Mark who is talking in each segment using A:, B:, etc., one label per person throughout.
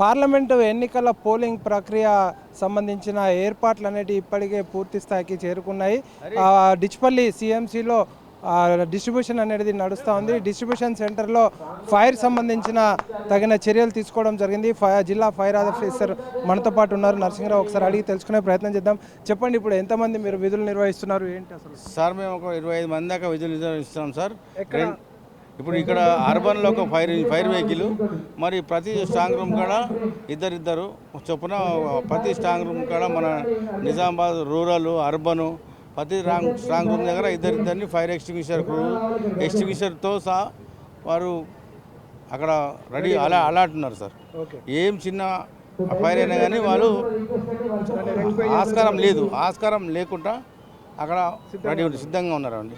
A: Parliament ఎన్నికల polling ప్రక్రియ సంబంధించిన ఏర్పాట్లు అనేవి ఇప్పటికే పూర్తి స్థాయికి చేరుకున్నాయి. ఆ, డిచ్పల్లి సిఎంసిలో డిస్ట్రిబ్యూషన్ అనేది నడుస్తూ ఉంది. డిస్ట్రిబ్యూషన్ సెంటర్లో ఫైర్ సంబంధించిన తగిన చర్యలు తీసుకోవడం జరిగింది. ఫైర్ జిల్లా ఫైర్ ఆఫీసర్ మనతో పాటు ఉన్నారు. నరసింహరావు ఒకసారి అడిగి తెలుసుకునే ప్రయత్నం చేద్దాం. చెప్పండి ఇప్పుడు ఎంతమంది మీరు విధులు నిర్వహిస్తున్నారు? ఏంటి అసలు?
B: సార్ మేము ఒక ఇరవై ఐదు మంది దాకా విధులు నిర్వహిస్తున్నాం సార్. ఇప్పుడు ఇక్కడ అర్బన్లో ఒక ఫైర్ ఫైర్ వెహికల్ మరి ప్రతి స్ట్రాంగ్ రూమ్ కాడ ఇద్దరిద్దరు చొప్పున ప్రతి స్ట్రాంగ్ రూమ్ కాడ మన నిజామాబాద్ రూరల్ అర్బను ప్రతి రాంగ్ స్ట్రాంగ్ రూమ్ దగ్గర ఇద్దరిద్దరిని ఫైర్ ఎక్స్టింగ్విషర్ ఎక్స్టింగ్విషర్తో సహా వారు అక్కడ రెడీ అలా అలాట్ ఉన్నారు సార్ ఏం చిన్న ఫైర్ అయినా కానీ వాళ్ళు ఆస్కారం లేదు ఆస్కారం లేకుండా అక్కడ రెడీ సిద్ధంగా ఉన్నారండి.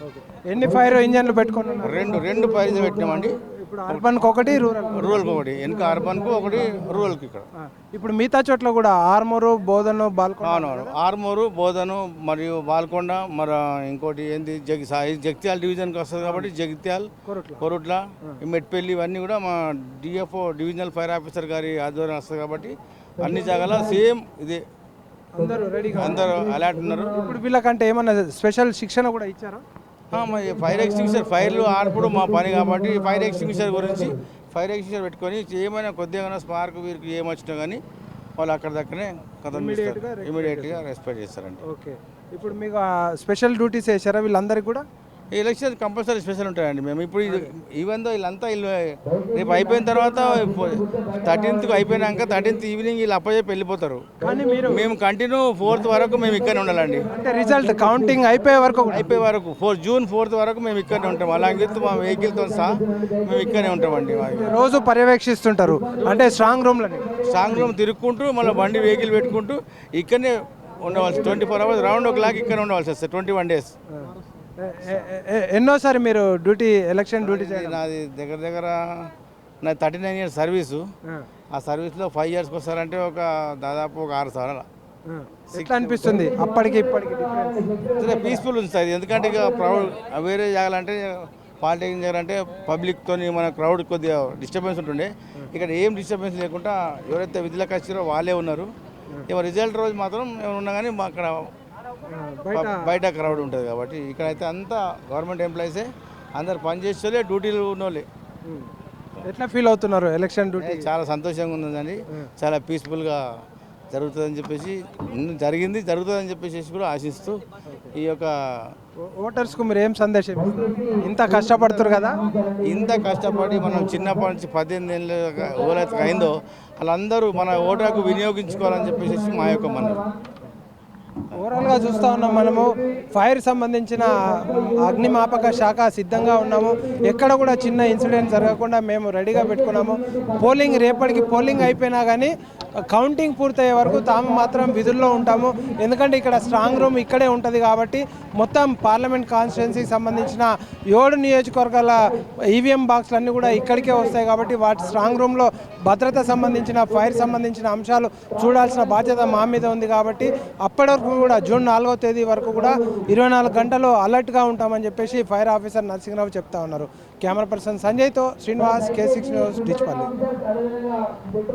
A: ఎన్ని ఫైర్ ఇంజన్లు పెట్టుకొని ఉన్నారు?
B: రెండు రెండు ఫైర్ పెట్టినామండి.
A: ఇప్పుడు అర్బన్కి ఒకటి రూరల్
B: రూరల్కి ఒకటి. వెనుక అర్బన్కు ఒకటి రూరల్కి ఇక్కడ.
A: ఇప్పుడు మిగతా చోట్ల కూడా ఆర్మూరు బోధను బాల్కొండ
B: అవునవును ఆర్మూరు బోధను మరియు బాల్కొండ మరి ఇంకోటి ఏంది? జగి జగిత్యాల డివిజన్కి వస్తుంది కాబట్టి జగిత్యాల్
A: కొరట్ల.
B: మెట్పల్లి ఇవన్నీ కూడా మా డిఎఫ్ఓ డివిజనల్ ఫైర్ ఆఫీసర్ గారి ఆధ్వర్యం వస్తుంది కాబట్టి అన్ని జాగాల సేమ్ ఇదే.
A: అందరూ రెడీగా
B: అందరూ అలర్ట్ ఉన్నారు.
A: ఇప్పుడు వీళ్ళకంటే ఏమన్నా స్పెషల్ శిక్షణ కూడా ఇచ్చారా?
B: ఫైర్ ఎక్స్టింగ్విషర్ ఫైర్లు ఆర్పుడు మా పని కాబట్టి ఫైర్ ఎక్స్టింగ్విషర్ గురించి ఫైర్ ఎక్స్టింగ్విషర్ పెట్టుకొని ఏమైనా కొద్దిగా స్పార్క్ వీరికి ఏమొచ్చినా కానీ వాళ్ళు అక్కడ దక్కనే కథం ఇమీడియట్గా రెస్పెక్ట్ చేస్తారండి.
A: ఓకే ఇప్పుడు మీకు స్పెషల్ డ్యూటీస్ వేసారా వీళ్ళందరికీ కూడా?
B: ఈ ఎలక్షన్ కంపల్సరీ స్పెషల్ ఉంటాయండి మేము. ఇప్పుడు ఈవెన్ దో వీళ్ళంతా వీళ్ళు రేపు అయిపోయిన తర్వాత థర్టీన్త్కి అయిపోయినాక థర్టీన్త్ ఈవినింగ్ వీళ్ళు అప్పచెప్పి వెళ్ళిపోతారు మేము కంటిన్యూ ఫోర్త్ వరకు మేము ఇక్కడనే ఉండాలండి.
A: అంటే రిజల్ట్ కౌంటింగ్ అయిపోయే వరకు
B: అయిపోయే వరకు ఫోర్ జూన్ ఫోర్త్ వరకు మేము ఇక్కడనే ఉంటాం. అలాగే మా వెహికల్తో సహా మేము ఇక్కడనే ఉంటామండి
A: రోజు పర్యవేక్షిస్తుంటారు. అంటే స్ట్రాంగ్ రూమ్లని
B: స్ట్రాంగ్ రూమ్ తిరుక్కుంటూ మళ్ళీ బండి వెహికల్ పెట్టుకుంటూ ఇక్కడనే ఉండవలసి twenty four hours round o'clock ఇక్కడ ఉండవలసి వస్తుంది ట్వంటీ వన్ డేస్
A: ఎన్నోసారి మీరు డ్యూటీ ఎలక్షన్ డ్యూటీ
B: నాది దగ్గర దగ్గర నా థర్టీ నైన్ ఇయర్స్ సర్వీసు ఆ సర్వీస్లో ఫైవ్ ఇయర్స్కి వస్తారంటే ఒక దాదాపు ఒక ఆరు సార్లు
A: ఎట్లా అనిపిస్తుంది? అప్పటికి ఇప్పటికి
B: పీస్ఫుల్ ఉంది సార్. ఎందుకంటే ఇక ప్రౌడ్ వేరే జాగాలంటే పాలిటెక్నిక్ అంటే పబ్లిక్తో మన క్రౌడ్ కొద్దిగా డిస్టర్బెన్స్ ఉంటుండే. ఇక్కడ ఏం డిస్టర్బెన్స్ లేకుండా ఎవరైతే విధులకు వచ్చారో వాళ్ళే ఉన్నారు. ఇక రిజల్ట్ రోజు మాత్రం ఏమైనా ఉన్నా కానీ మా అక్కడ
A: బయట
B: క్రౌడ్ ఉంటుంది కాబట్టి ఇక్కడైతే అంతా గవర్నమెంట్ ఎంప్లాయీసే అందరు పనిచేసేలే డ్యూటీలు ఉన్నోళ్ళే.
A: ఎట్లా ఫీల్ అవుతున్నారు ఎలక్షన్ డ్యూటీ
B: చాలా సంతోషంగా ఉందండి. చాలా పీస్ఫుల్గా జరుగుతుందని చెప్పేసి జరిగింది జరుగుతుందని చెప్పేసి కూడా ఆశిస్తూ ఈ యొక్క
A: ఓటర్స్కు మీరు ఏం సందేశం? ఇంత కష్టపడుతున్నారు కదా?
B: ఇంత కష్టపడి మనం చిన్నప్పటి నుంచి పద్దెనిమిది ఏళ్ళు ఎవరైతే అయిందో వాళ్ళందరూ మన ఓటర్కు వినియోగించుకోవాలని చెప్పేసి మా యొక్క మనం
A: ఓవరాల్గా చూస్తూ ఉన్నాం మనము. ఫైర్ సంబంధించిన అగ్నిమాపక శాఖ సిద్ధంగా ఉన్నాము. ఎక్కడ కూడా చిన్న ఇన్సిడెంట్ జరగకుండా మేము రెడీగా పెట్టుకున్నాము. పోలింగ్ రేపటికి పోలింగ్ అయిపోయినా కానీ కౌంటింగ్ పూర్తయ్యే వరకు తాము మాత్రం విధుల్లో ఉంటాము. ఎందుకంటే ఇక్కడ స్ట్రాంగ్ రూమ్ ఇక్కడే ఉంటుంది కాబట్టి మొత్తం పార్లమెంట్ కాన్స్టిట్యున్సీకి సంబంధించిన ఏడు నియోజకవర్గాల ఈవీఎం బాక్స్లు అన్నీ కూడా ఇక్కడికే వస్తాయి కాబట్టి వాటి స్ట్రాంగ్ రూమ్లో భద్రత సంబంధించిన ఫైర్ సంబంధించిన అంశాలు చూడాల్సిన బాధ్యత మా మీద ఉంది కాబట్టి అప్పటి వరకు కూడా జూన్ నాలుగో తేదీ వరకు కూడా ఇరవై నాలుగు గంటలు అలర్ట్గా ఉంటామని చెప్పేసి ఫైర్ ఆఫీసర్ నరసింహరావు చెప్తా ఉన్నారు. Camera person సంజయ్తో Srinivas K six news Dichpally.